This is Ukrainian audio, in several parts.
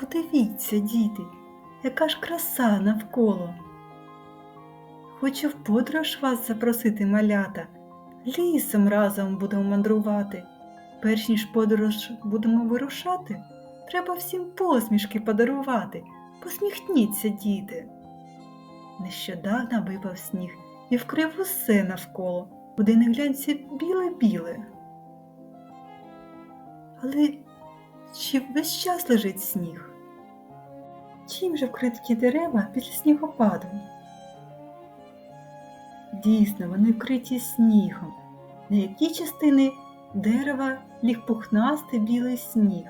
Подивіться, діти, яка ж краса навколо. Хочу в подорож вас запросити, малята. Лісом разом будемо мандрувати. Перш ніж подорож будемо вирушати, треба всім посмішки подарувати. Посміхніться, діти. Нещодавно випав сніг і вкрив усе навколо, куди не глянься біле-біле. Але чи весь час лежить сніг? Чим же вкриті дерева після снігопаду? Дійсно, вони вкриті снігом, на які частини дерева ліг пухнастий білий сніг.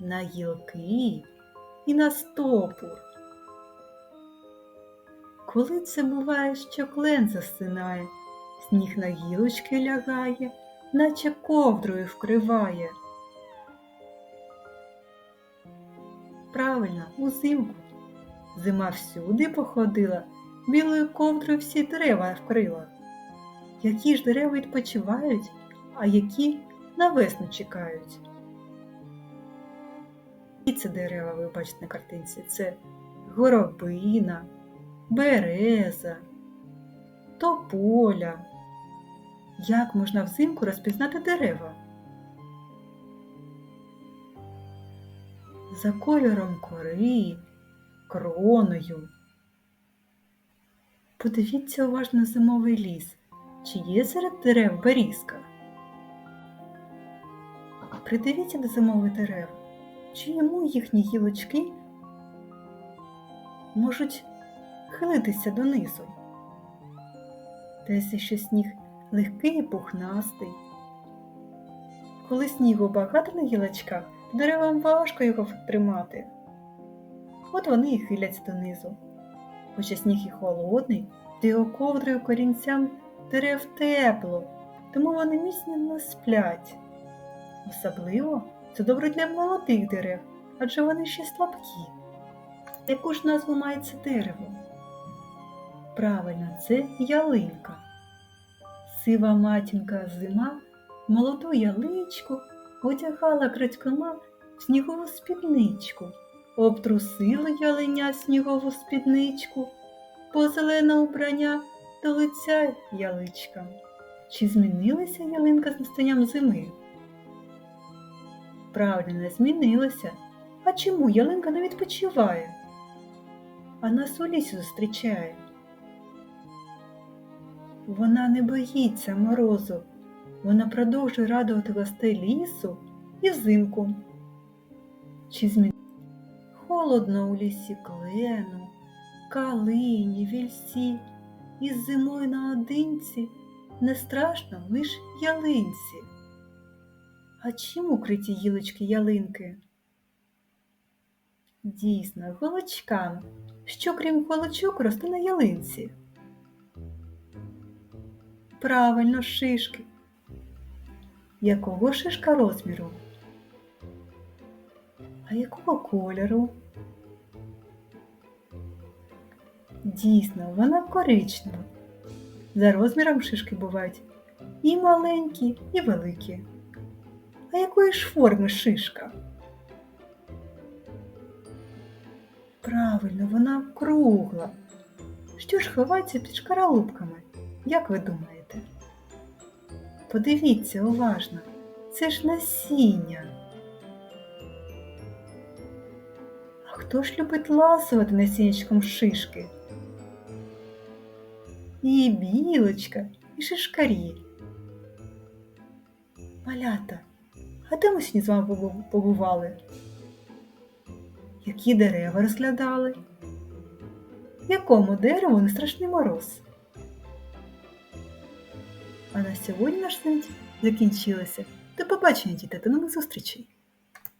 На гілки і на стопур. Коли це буває, що клен засинає, сніг на гілочки лягає, наче ковдрою вкриває. Правильно, узимку. Зима всюди походила, білою ковдрою всі дерева вкрила. Які ж дерева відпочивають, а які на весну чекають. І це дерева, ви бачите на картинці, це горобина, береза, тополя. Як можна взимку розпізнати дерева? За кольором кори, кроною. Подивіться уважно зимовий ліс, чи є серед дерев берізка. Придивіться до зимових дерев, чи йому їхні гілочки можуть хилитися донизу. Десь ще сніг легкий і пухнастий. Коли снігу багато на гілочках, деревам важко його тримати. От вони і хиляться донизу. Хоча сніг і холодний, то його ковдрою корінцям дерев тепло, тому вони міцно сплять. Особливо це добре для молодих дерев, адже вони ще слабкі. Яку ж назву має це дерево? Правильно, це ялинка. Сива матінка зима молоду яличку одягала крадькома снігову спідничку, обтрусила ялиня снігову спідничку, по зелене убрання до лиця яличка. Чи змінилася ялинка з настанням зими? Правильно, змінилася. А чому ялинка не відпочиває? А нас у лісі зустрічає. Вона не боїться морозу, вона продовжує радувати гостей лісу і взимку. Чи змін... Холодно у лісі клену, калині, вільсі, і зимою наодинці не страшно лиш ялинці. А чим укриті гілочки ялинки? Дійсно, голочками, що крім голочок росте на ялинці. Правильно, шишки. Якого шишка розміру? А якого кольору? Дійсно, вона коричнева. За розміром шишки бувають і маленькі, і великі. А якої ж форми шишка? Правильно, вона кругла. Що ж ховається під шкаралупками? Як ви думаєте? Подивіться уважно, це ж насіння. Хто ж любить ласувати насіннячком шишки? І білочка, і шишкарі. Малята, а де ми сьогодні з вами побували? Які дерева розглядали? Якому дереву не страшний мороз? А на сьогодні наш заняття закінчилося. До побачення, діти, до нових зустрічей!